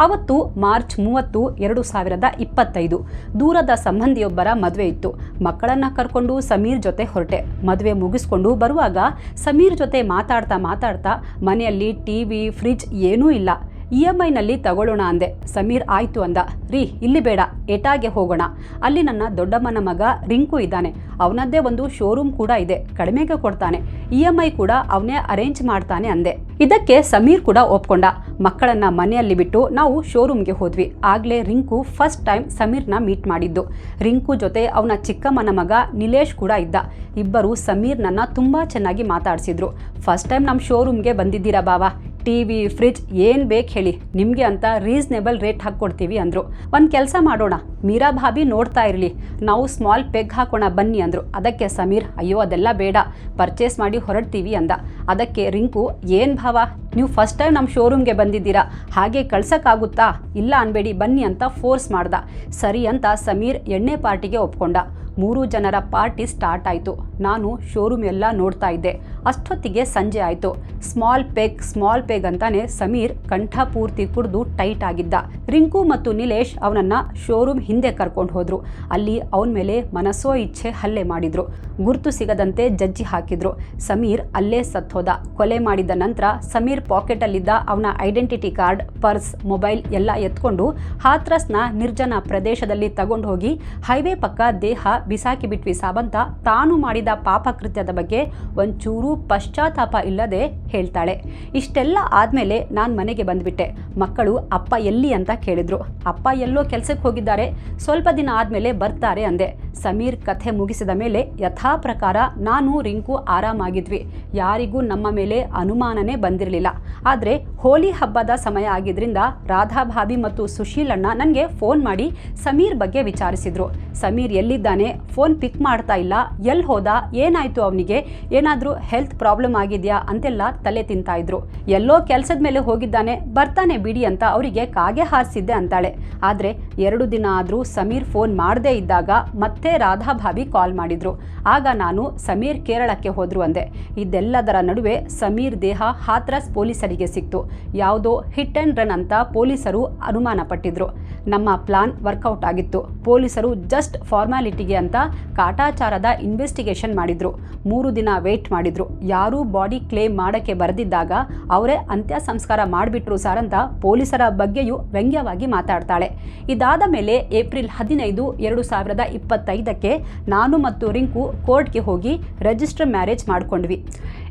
ಅವತ್ತು ಮಾರ್ಚ್ ಮೂವತ್ತು, ಎರಡು ಸಾವಿರದ ಇಪ್ಪತ್ತೈದು. ದೂರದ ಸಂಬಂಧಿಯೊಬ್ಬರ ಮದುವೆ ಇತ್ತು. ಮಕ್ಕಳನ್ನ ಕರ್ಕೊಂಡು ಸಮೀರ್ ಜೊತೆ ಹೊರಟೆ. ಮದುವೆ ಮುಗಿಸ್ಕೊಂಡು ಬರುವಾಗ ಸಮೀರ್ ಜೊತೆ ಮಾತಾಡ್ತಾ ಮಾತಾಡ್ತಾ ಮನೆಯಲ್ಲಿ ಟಿವಿ ಫ್ರಿಜ್ ಏನೂ ಇಲ್ಲ. ಇ ಎಂ ಐನಲ್ಲಿ ತಗೊಳ್ಳೋಣ ಅಂದೆ. ಸಮೀರ್ ಆಯ್ತು ಅಂದ. ರೀ, ಇಲ್ಲಿ ಬೇಡ. ಎಟಾಗೆ ಹೋಗೋಣ. ಅಲ್ಲಿ ನನ್ನ ದೊಡ್ಡಮ್ಮನ ಮಗ ರಿಂಕು ಇದ್ದಾನೆ. ಅವನದ್ದೇ ಒಂದು ಶೋರೂಮ್ ಕೂಡ ಇದೆ. ಕಡಿಮೆಗೆ ಕೊಡ್ತಾನೆ. ಇ ಎಂ ಐ ಕೂಡ ಅವನೇ ಅರೇಂಜ್ ಮಾಡ್ತಾನೆ ಅಂದೆ. ಇದಕ್ಕೆ ಸಮೀರ್ ಕೂಡ ಒಪ್ಕೊಂಡ. ಮಕ್ಕಳನ್ನ ಮನೆಯಲ್ಲಿ ಬಿಟ್ಟು ನಾವು ಶೋರೂಮ್ಗೆ ಹೋದ್ವಿ. ಆಗ್ಲೇ ರಿಂಕು ಫಸ್ಟ್ ಟೈಮ್ ಸಮೀರ್ನ ಮೀಟ್ ಮಾಡಿದ್ದು. ರಿಂಕು ಜೊತೆ ಅವನ ಚಿಕ್ಕಮ್ಮನ ಮಗ ನಿಲೇಶ್ ಕೂಡ ಇದ್ದ. ಇಬ್ಬರು ಸಮೀರ್ನನ್ನ ತುಂಬಾ ಚೆನ್ನಾಗಿ ಮಾತಾಡಿಸಿದ್ರು. ಫಸ್ಟ್ ಟೈಮ್ ನಮ್ಮ ಶೋರೂಮ್ಗೆ ಬಂದಿದ್ದೀರಾ ಬಾವಾ? ಟಿವಿ ಫ್ರಿಜ್ ಏನ್ ಬೇಕು ಹೇಳಿ. ನಿಮಗೆ ಅಂತ ರೀಸನೇಬಲ್ ರೇಟ್ ಹಾಕ್ಕೊಡ್ತೀವಿ ಅಂದ್ರು. ಒಂದು ಕೆಲಸ ಮಾಡೋಣ. ಮೀರಾ ಭಾಬಿ ನೋಡ್ತಾ ಇರಲಿ. ನಾವು ಸ್ಮಾಲ್ ಪೆಗ್ ಹಾಕೋಣ ಬನ್ನಿ ಅಂದರು. ಅದಕ್ಕೆ ಸಮೀರ್, ಅಯ್ಯೋ, ಅದೆಲ್ಲ ಬೇಡ. ಪರ್ಚೇಸ್ ಮಾಡಿ ಹೊರಡ್ತೀವಿ ಅಂದ. ಅದಕ್ಕೆ ರಿಂಕು, ಏನು ಭಾವ? ನೀವು ಫಸ್ಟ್ ಟೈಮ್ ನಮ್ಮ ಶೋರೂಮ್ಗೆ ಬಂದಿದ್ದೀರಾ? ಹಾಗೆ ಕಳ್ಸೋಕ್ಕಾಗುತ್ತಾ? ಇಲ್ಲ ಅನ್ಬೇಡಿ, ಬನ್ನಿ ಅಂತ ಫೋರ್ಸ್ ಮಾಡ್ದ. ಸರಿ ಅಂತ ಸಮೀರ್ ಎಣ್ಣೆ ಪಾರ್ಟಿಗೆ ಒಪ್ಕೊಂಡ. ಮೂರು ಜನರ ಪಾರ್ಟಿ ಸ್ಟಾರ್ಟ್ ಆಯಿತು. ನಾನು ಶೋರೂಮ್ ಎಲ್ಲ ನೋಡ್ತಾ ಇದ್ದೆ. ಅಷ್ಟೊತ್ತಿಗೆ ಸಂಜೆ ಆಯಿತು. ಸ್ಮಾಲ್ ಪೆಗ್ ಸ್ಮಾಲ್ ಪೆಗ್ ಅಂತಾನೆ ಸಮೀರ್ ಕಂಠ ಪೂರ್ತಿ ಕುಡಿದು ಟೈಟ್ ಆಗಿದ್ದ. ರಿಂಕು ಮತ್ತು ನಿಲೇಶ್ ಅವನನ್ನ ಶೋರೂಮ್ ಹಿಂದೆ ಕರ್ಕೊಂಡು ಹೋದ್ರು. ಅಲ್ಲಿ ಅವನ ಮೇಲೆ ಮನಸ್ಸೋ ಇಚ್ಛೆ ಹಲ್ಲೆ ಮಾಡಿದ್ರು. ಗುರ್ತು ಸಿಗದಂತೆ ಜಜ್ಜಿ ಹಾಕಿದ್ರು. ಸಮೀರ್ ಅಲ್ಲೇ ಸತ್ತೋದ. ಕೊಲೆ ಮಾಡಿದ ನಂತರ ಸಮೀರ್ ಪಾಕೆಟಲ್ಲಿದ್ದ ಅವನ ಐಡೆಂಟಿಟಿ ಕಾರ್ಡ್, ಪರ್ಸ್, ಮೊಬೈಲ್ ಎಲ್ಲ ಎತ್ಕೊಂಡು ಹಾತ್ರಸ್ನ ನಿರ್ಜನ ಪ್ರದೇಶದಲ್ಲಿ ತಗೊಂಡು ಹೋಗಿ ಹೈವೇ ಪಕ್ಕ ದೇಹ ಬಿಸಾಕಿ ಬಿಟ್ವಿ ಸಾಬಂತ ತಾನು ಮಾಡಿದ ಪಾಪಕೃತ್ಯದ ಬಗ್ಗೆ ಒಂಚೂರು ಪಶ್ಚಾತ್ತಾಪ ಇಲ್ಲದೆ ಹೇಳ್ತಾಳೆ. ಇಷ್ಟೆಲ್ಲ ಆದಮೇಲೆ ನಾನು ಮನೆಗೆ ಬಂದ್ಬಿಟ್ಟೆ. ಮಕ್ಕಳು ಅಪ್ಪ ಎಲ್ಲಿ ಅಂತ ಕೇಳಿದ್ರು. ಅಪ್ಪ ಎಲ್ಲೋ ಕೆಲಸಕ್ಕೆ ಹೋಗಿದ್ದಾರೆ. ಸ್ವಲ್ಪ ದಿನ ಆದಮೇಲೆ ಬರ್ತಾರೆ ಅಂದೆ. ಸಮೀರ್ ಕಥೆ ಮುಗಿಸಿದ ಮೇಲೆ ಯಥಾ ಪ್ರಕಾರ ನಾನು ರಿಂಕು ಆರಾಮಾಗಿದ್ವಿ. ಯಾರಿಗೂ ನಮ್ಮ ಮೇಲೆ ಅನುಮಾನನೇ ಬಂದಿರಲಿಲ್ಲ. ಆದರೆ ಹೋಲಿ ಹಬ್ಬದ ಸಮಯ ಆಗಿದ್ದರಿಂದ ರಾಧಾ ಭಾಬಿ ಮತ್ತು ಸುಶೀಲಣ್ಣ ನನಗೆ ಫೋನ್ ಮಾಡಿ ಸಮೀರ್ ಬಗ್ಗೆ ವಿಚಾರಿಸಿದ್ರು. ಸಮೀರ್ ಎಲ್ಲಿದ್ದಾನೆ? ಫೋನ್ ಪಿಕ್ ಮಾಡ್ತಾ ಇಲ್ಲ. ಎಲ್ಲಿ ಹೋದ? ಏನಾಯಿತು ಅವನಿಗೆ? ಏನಾದರೂ ಹೆಲ್ತ್ ಪ್ರಾಬ್ಲಮ್ ಆಗಿದೆಯಾ? ಅಂತೆಲ್ಲ ತಲೆ ತಿಂತಾ ಇದ್ರು. ಎಲ್ಲೋ ಕೆಲಸದ ಮೇಲೆ ಹೋಗಿದ್ದಾನೆ. ಬರ್ತಾನೆ ಬಿಡಿ ಅಂತ ಅವರಿಗೆ ಕಾಗೆ ಹಾರಿಸಿದ್ದೆ ಅಂತಾಳೆ. ಆದರೆ ಎರಡು ದಿನ ಆದರೂ ಸಮೀರ್ ಫೋನ್ ಮಾಡದೇ ಇದ್ದಾಗ ಮತ್ತೆ ರಾಧಾ ಭಾಬಿ ಕಾಲ್ ಮಾಡಿದ್ರು. ಆಗ ನಾನು ಸಮೀರ್ ಕೇರಳಕ್ಕೆ ಹೋದ್ರು ಅಂದೆ. ಇದೆಲ್ಲದರ ನಡುವೆ ಸಮೀರ್ ದೇಹ ಹಾತ್ರಸ್ ಪೊಲೀಸರಿಗೆ ಸಿಕ್ತು. ಯಾವುದೋ ಹಿಟ್ ಆ್ಯಂಡ್ ರನ್ ಅಂತ ಪೊಲೀಸರು ಅನುಮಾನ ಪಟ್ಟಿದ್ರು ನಮ್ಮ ಪ್ಲಾನ್ ವರ್ಕೌಟ್ ಆಗಿತ್ತು. ಪೊಲೀಸರು ಜಸ್ಟ್ ಫಾರ್ಮ್ಯಾಲಿಟಿಗೆ ಅಂತ ಕಾಟಾಚಾರದ ಇನ್ವೆಸ್ಟಿಗೇಷನ್ ಮಾಡಿದ್ರು. ಮೂರು ದಿನ ವೇಟ್ ಮಾಡಿದ್ರು. ಯಾರೂ ಬಾಡಿ ಕ್ಲೇಮ್ ಮಾಡೋಕ್ಕೆ ಬರೆದಿದ್ದಾಗ ಅವರೇ ಅಂತ್ಯ ಸಂಸ್ಕಾರ ಮಾಡಿಬಿಟ್ರು ಸರ್ ಅಂತ ಪೊಲೀಸರ ಬಗ್ಗೆಯೂ ವ್ಯಂಗ್ಯವಾಗಿ ಮಾತಾಡ್ತಾಳೆ. ಇದಾದ ಮೇಲೆ ಏಪ್ರಿಲ್ ಹದಿನೈದು, ಎರಡು ಸಾವಿರದ ಇಪ್ಪತ್ತೈದಕ್ಕೆ ನಾನು ಮತ್ತು ರಿಂಕು ಕೋರ್ಟ್ಗೆ ಹೋಗಿ ರಿಜಿಸ್ಟರ್ ಮ್ಯಾರೇಜ್ ಮಾಡ್ಕೊಂಡ್ವಿ.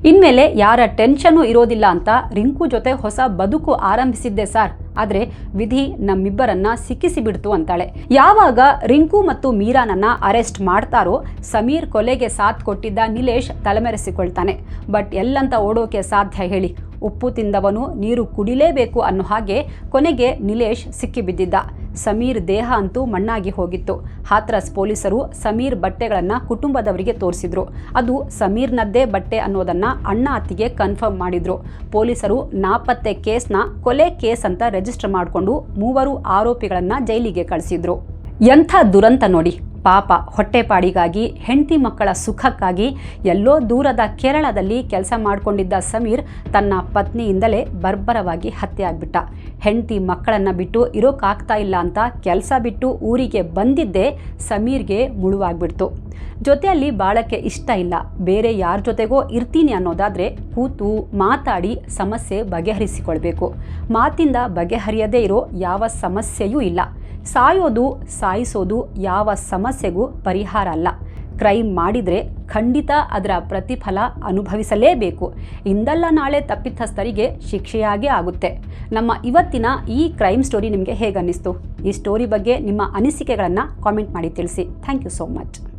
ಇನ್ಮೇಲೆ ಯಾರ ಟೆನ್ಷನ್ನು ಇರೋದಿಲ್ಲ ಅಂತ ರಿಂಕು ಜೊತೆ ಹೊಸ ಬದುಕು ಆರಂಭಿಸಿದ್ದೆ ಸರ್. ಆದರೆ ವಿಧಿ ನಮ್ಮಿಬ್ಬರನ್ನ ಸಿಕ್ಕಿಸಿಬಿಡ್ತು ಅಂತಾಳೆ. ಯಾವಾಗ ರಿಂಕು ಮತ್ತು ಮೀರಾನನ್ನ ಅರೆಸ್ಟ್ ಮಾಡ್ತಾರೋ ಸಮೀರ್ ಕೊಲೆಗೆ ಸಾಥ್ ಕೊಟ್ಟಿದ್ದ ನಿಲೇಶ್ ತಲೆಮೆರೆಸಿಕೊಳ್ತಾನೆ. ಬಟ್ ಎಲ್ಲಂತ ಓಡೋಕೆ ಸಾಧ್ಯ ಹೇಳಿ. ಉಪ್ಪು ತಿಂದವನು ನೀರು ಕುಡಿಲೇಬೇಕು ಅನ್ನೋ ಹಾಗೆ ಕೊನೆಗೆ ನಿಲೇಶ್ ಸಿಕ್ಕಿಬಿದ್ದಿದ್ದ. ಸಮೀರ್ ದೇಹ ಅಂತೂ ಮಣ್ಣಾಗಿ ಹೋಗಿತ್ತು. ಹಾತ್ರಸ್ ಪೊಲೀಸರು ಸಮೀರ್ ಬಟ್ಟೆಗಳನ್ನು ಕುಟುಂಬದವರಿಗೆ ತೋರಿಸಿದ್ರು. ಅದು ಸಮೀರ್ನದ್ದೇ ಬಟ್ಟೆ ಅನ್ನೋದನ್ನು ಅಣ್ಣ ಅತ್ತಿಗೆ ಕನ್ಫರ್ಮ್ ಮಾಡಿದ್ರು. ಪೊಲೀಸರು ನಾಪತ್ತೆ ಕೇಸ್ನ ಕೊಲೆ ಕೇಸ್ ಅಂತ ರಿಜಿಸ್ಟರ್ ಮಾಡಿಕೊಂಡು ಮೂವರು ಆರೋಪಿಗಳನ್ನು ಜೈಲಿಗೆ ಕಳಿಸಿದ್ರು. ಎಂಥ ದುರಂತ ನೋಡಿ. ಪಾಪ ಹೊಟ್ಟೆಪಾಡಿಗಾಗಿ, ಹೆಂಡತಿ ಮಕ್ಕಳ ಸುಖಕ್ಕಾಗಿ ಎಲ್ಲೋ ದೂರದ ಕೇರಳದಲ್ಲಿ ಕೆಲಸ ಮಾಡಿಕೊಂಡಿದ್ದ ಸಮೀರ್ ತನ್ನ ಪತ್ನಿಯಿಂದಲೇ ಬರ್ಬರವಾಗಿ ಹತ್ಯೆ ಆಗ್ಬಿಟ್ಟ ಹೆಂಡತಿ ಮಕ್ಕಳನ್ನು ಬಿಟ್ಟು ಇರೋಕ್ಕಾಗ್ತಾ ಇಲ್ಲ ಅಂತ ಕೆಲಸ ಬಿಟ್ಟು ಊರಿಗೆ ಬಂದಿದ್ದೇ ಸಮೀರ್ಗೆ ಮುಳುವಾಗ್ಬಿಡ್ತು. ಜೊತೆಯಲ್ಲಿ ಬಾಳಕ್ಕೆ ಇಷ್ಟ ಇಲ್ಲ. ಬೇರೆ ಯಾರ ಜೊತೆಗೋ ಇರ್ತೀನಿ ಅನ್ನೋದಾದರೆ ಕೂತು ಮಾತಾಡಿ ಸಮಸ್ಯೆ ಬಗೆಹರಿಸಿಕೊಳ್ಬೇಕು. ಮಾತಿಂದ ಬಗೆಹರಿಯದೇ ಇರೋ ಯಾವ ಸಮಸ್ಯೆಯೂ ಇಲ್ಲ. ಸಾಯೋದು, ಸಾಯಿಸೋದು ಯಾವ ಸಮಸ್ಯೆಗೂ ಪರಿಹಾರ ಅಲ್ಲ. ಕ್ರೈಮ್ ಮಾಡಿದರೆ ಖಂಡಿತ ಅದರ ಪ್ರತಿಫಲ ಅನುಭವಿಸಲೇಬೇಕು. ಇಂದಲ್ಲ ನಾಳೆ ತಪ್ಪಿತಸ್ಥರಿಗೆ ಶಿಕ್ಷೆಯಾಗೇ ಆಗುತ್ತೆ. ನಮ್ಮ ಇವತ್ತಿನ ಈ ಕ್ರೈಮ್ ಸ್ಟೋರಿ ನಿಮಗೆ ಹೇಗನ್ನಿಸ್ತು? ಈ ಸ್ಟೋರಿ ಬಗ್ಗೆ ನಿಮ್ಮ ಅನಿಸಿಕೆಗಳನ್ನು ಕಾಮೆಂಟ್ ಮಾಡಿ ತಿಳಿಸಿ. Thank you so much.